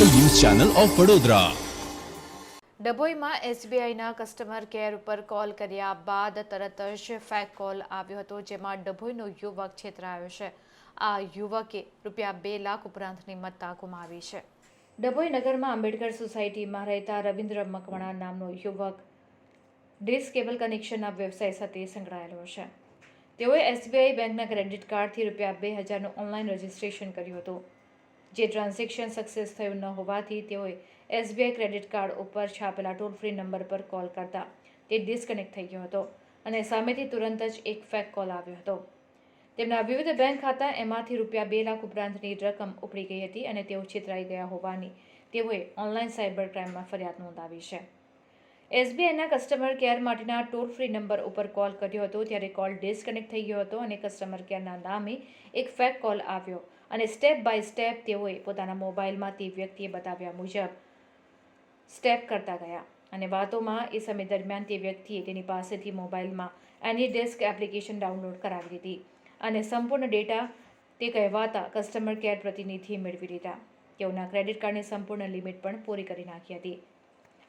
Channel of Vadodara. ડભોઈમાં એસબીઆઈના customer care ઉપર call કર્યા બાદ તરત જ ફેક કોલ આવ્યો હતો જેમાં ડભોઈનો યુવક છેતરાયો છે. આ યુવકે રૂપિયા બે લાખ ઉપરાંતની મત્તા ગુમાવી છે. ડભોઈ નગરમાં આંબેડકર સોસાયટીમાં રહેતા રવિન્દ્ર મકવાણા નામનો યુવક ડિસ કેબલ કનેક્શનના વ્યવસાય સાથે સંકળાયેલો છે. તેઓએ એસબીઆઈ બેંકના ક્રેડિટ કાર્ડથી રૂપિયા બે હજારનું ઓનલાઈન રજિસ્ટ્રેશન કર્યું હતું. જે ટ્રાન્ઝેક્શન સક્સેસ થયું ન હોવાથી તેઓએ એસબીઆઈ ક્રેડિટ કાર્ડ ઉપર છાપેલા ટોલ ફ્રી નંબર પર કોલ કરતા તે ડિસ્કનેક્ટ થઈ ગયો હતો અને સામેથી તુરંત જ એક ફેક કોલ આવ્યો હતો. તેમના વિવિધ બેંક ખાતા એમાંથી રૂપિયા બે લાખ ઉપરાંતની રકમ ઉપડી ગઈ હતી અને તેઓ છેતરાઈ ગયા હોવાની તેઓએ ઓનલાઈન સાયબર ક્રાઇમમાં ફરિયાદ નોંધાવી છે. એસબીઆઈના કસ્ટમર કેર માટેના ટોલ ફ્રી નંબર ઉપર કોલ કર્યો હતો ત્યારે કોલ ડિસ્કનેક્ટ થઈ ગયો હતો અને કસ્ટમર કેરના નામે એક ફેક કોલ આવ્યો અને સ્ટેપ બાય સ્ટેપ તેઓએ પોતાના મોબાઈલમાં તે વ્યક્તિએ બતાવ્યા મુજબ સ્ટેપ કરતા ગયા. અને વાતોમાં એ સમય દરમિયાન તે વ્યક્તિએ તેની પાસેથી મોબાઈલમાં એની ડેસ્ક એપ્લિકેશન ડાઉનલોડ કરાવી દીધી અને સંપૂર્ણ ડેટા તે કહેવાતા કસ્ટમર કેર પ્રતિનિધિએ મેળવી લીધા તેઓના ક્રેડિટ કાર્ડની સંપૂર્ણ લિમિટ પણ પૂરી કરી નાખી હતી.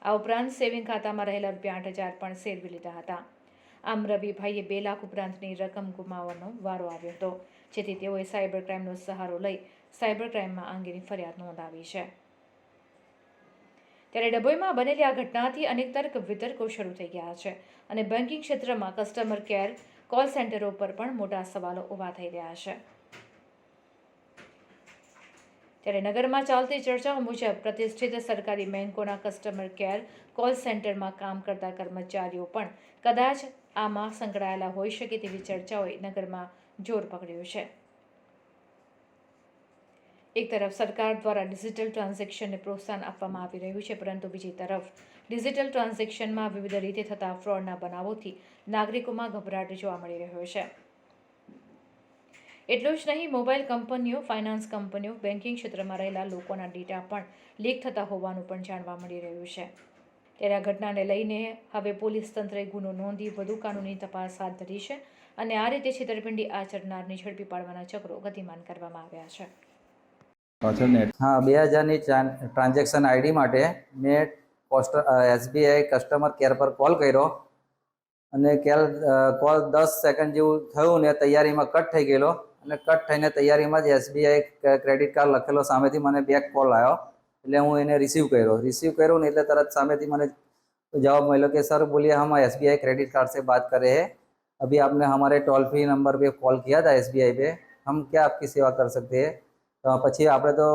આ ઉપરાંત સેવિંગ ખાતામાં રહેલા રૂપિયા આઠ હજાર પણ સેરવી લીધા હતા. આમ રવિભાઈએ બે લાખ ઉપરાંતની રકમ ગુમાવવાનો વારો આવ્યો હતો. જેથી તેઓએ સાયબર ક્રાઇમનો સહારો લઈ સાયબર ક્રાઇમમાં અંગેની ફરિયાદ નોંધાવી છે. ત્યારે ડભોઈમાં બનેલી આ ઘટનાથી અનેક તર્ક વિતર્કો શરૂ થઈ ગયા છે અને બેન્કિંગ ક્ષેત્રમાં કસ્ટમર કેર, કોલ સેન્ટરો પર પણ મોટા સવાલો ઊભા થઈ રહ્યા છે. ત્યારે નગરમાં ચાલતી ચર્ચાઓ મુજબ પ્રતિષ્ઠિત સરકારી બેન્કોના કસ્ટમર કેર, કોલ સેન્ટરમાં કામ કરતા કર્મચારીઓ પણ કદાચ આમાં સંકળાયેલા હોઈ શકે તેવી ચર્ચાઓએ નગરમાં જોર પકડ્યું છે. એક તરફ સરકાર દ્વારા ડિજિટલ ટ્રાન્ઝેક્શનને પ્રોત્સાહન આપવામાં આવી રહ્યું છે, પરંતુ બીજી તરફ ડિજિટલ ટ્રાન્ઝેક્શનમાં વિવિધ રીતે થતા ફ્રોડના બનાવોથી નાગરિકોમાં ગભરાટ જોવા મળી રહ્યો છે. એટલું જ નહીં, મોબાઈલ કંપનીઓ, ફાઇનાન્સ કંપનીઓ બેન્કિંગ ક્ષેત્રમાં રહેલા લોકોના ડેટા પણ લીક થતા હોવાનું પણ જાણવા મળી રહ્યું છે. ત્યારે આ ઘટનાને લઈને હવે પોલીસ તંત્રએ ગુનો નોંધી વધુ કાનૂની તપાસ હાથ ધરી છે અને આ રીતે છેતરપિંડી આચરનારને ઝડપી પાડવાના ચક્રો ગતિમાન કરવામાં આવ્યા છે. હા બે હજારની ટ્રાન્ઝેક્શન આઈડી માટે મેં પોસ્ટ એસબીઆઈ કસ્ટમર કેર પર કોલ કર્યો અને કેલ કોલ દસ સેકન્ડ જેવું થયું ને તૈયારીમાં કટ થઈ ગયેલો અને કટ થઈને તૈયારીમાં જ એસબીઆઈ ક્રેડિટ કાર્ડ લખેલો સામેથી મને બેક કોલ આવ્યો. એટલે હું એને રિસીવ કર્યો. રિસીવ કર્યો ને એટલે તરત સામેથી મને જવાબ મળ્યો કે સર બોલીએ હમ એસબીઆઈ ક્રેડિટ કાર્ડ સે बात કરે હે. અભી આપને અમારે toll free number number call call હતા એસબીઆઈ પે. હમ ક્યાં આપકી સેવા કર कर सकते તો પછી આપણે તો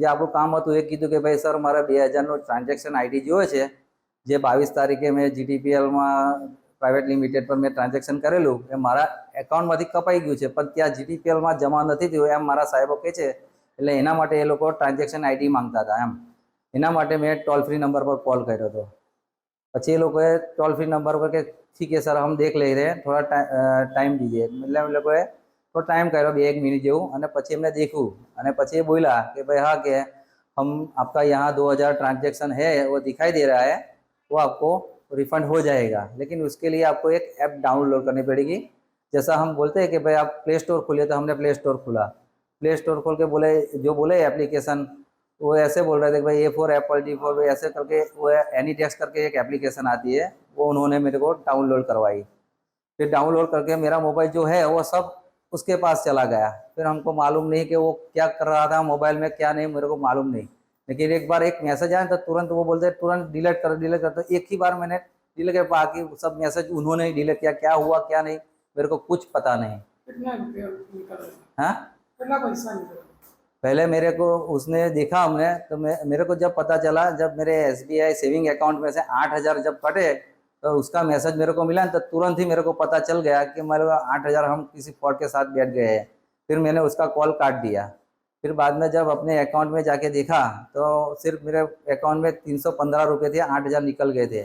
જે આપણું કામ હતું એ કીધું કે, ભાઈ સર મારે બે હજારનું ટ્રાન્ઝેક્શન આઈડી જોવે છે. જે બાવીસ તારીખે મેં જીટીપીએલમાં પ્રાઇવેટ લિમિટેડ પર મેં ટ્રાન્ઝેક્શન કરેલું. એ મારા એકાઉન્ટમાંથી કપાઈ ગયું છે. પણ ત્યાં જીટીપીએલમાં જમા નથી થયું. એમ મારા સાહેબો કહે છે એટલે એના માટે એ લોકો ટ્રાન્ઝેક્શન આઈડી માંગતા હતા એમ એના માટે મેં ટોલ ફ્રી નંબર પર કોલ કર્યો હતો પછી એ લોકોએ ટોલ ફ્રી નંબર પર કે ઠીક है सर हम देख ले रहे हैं थोड़ा टाइम दीजिए એટલે એ લોકોએ થોડો ટાઈમ કર્યો બે એક મિનિટ જેવું અને પછી એમને દેખ્યું અને પછી એ બોલ્યા કે ભાઈ હા કે हम आपका यहाँ दो हज़ार ट्रांजेक्शन है वो दिखाई दे रहा है वो आपको रिफंड हो जाएगा लेकिन उसके लिए आपको एक ऐप डाउनलोड करनी पड़ेगी जैसा हम बोलते हैं कि भाई आप प्ले स्टोर खोलिए तो हमने प्ले स्टोर खोला प्ले स्टोर खोल के बोले जो बोले एप्लीकेशन वो ऐसे बोल रहे थे भाई A for apple D for ऐसे करके वो एनी टेक्स करके एक एप्लीकेशन आती है वो उन्होंने मेरे को डाउनलोड करवाई। फिर डाउनलोड करके मेरा मोबाइल जो है वो सब उसके पास चला गया। फिर हमको मालूम नहीं कि वो क्या कर रहा था मोबाइल में क्या नहीं मेरे को मालूम नहीं। लेकिन एक बार एक मैसेज आया तो तुरंत वो बोलते तुरंत डिलीट कर डिलीट कर। तो एक ही बार मैंने डिलीट कर बाकी सब मैसेज उन्होंने ही डिलीट किया क्या हुआ क्या नहीं मेरे को कुछ पता नहीं। हाँ? कितना पैसा निकल पहले मेरे को, उसने देखा हमने तो मैं, मेरे को जब पता चला, जब मेरे एसबीआई सेविंग अकाउंट में से आठ हज़ार जब कटे तो उसका मैसेज मेरे को मिला तो तुरंत ही मेरे को पता चल गया कि मेरे आठ हज़ार हम किसी फ्रॉड के साथ बैठ गए हैं। फिर मैंने उसका कॉल काट दिया। फिर बाद में जब अपने अकाउंट में जाके देखा तो सिर्फ़ मेरे अकाउंट में तीन सौ पंद्रह रुपये थे, आठ हज़ार निकल गए थे।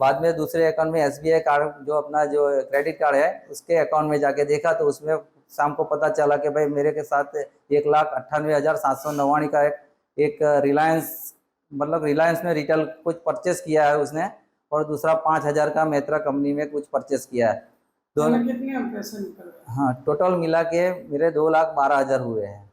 बाद में दूसरे अकाउंट में एसबीआई कार्ड जो अपना जो क्रेडिट कार्ड है, उसके अकाउंट में जाके देखा तो उसमें शाम को पता चला कि भाई मेरे के साथ एक लाख अट्ठानवे हज़ार सात सौ नवाणी का एक एक रिलायंस मतलब रिलायंस में रिटेल कुछ परचेस किया है उसने और दूसरा पाँच हज़ार का मेत्रा कंपनी में कुछ परचेस किया है। दोनों हाँ? टोटल मिला के मेरे दो लाख बारह हज़ार हुए हैं।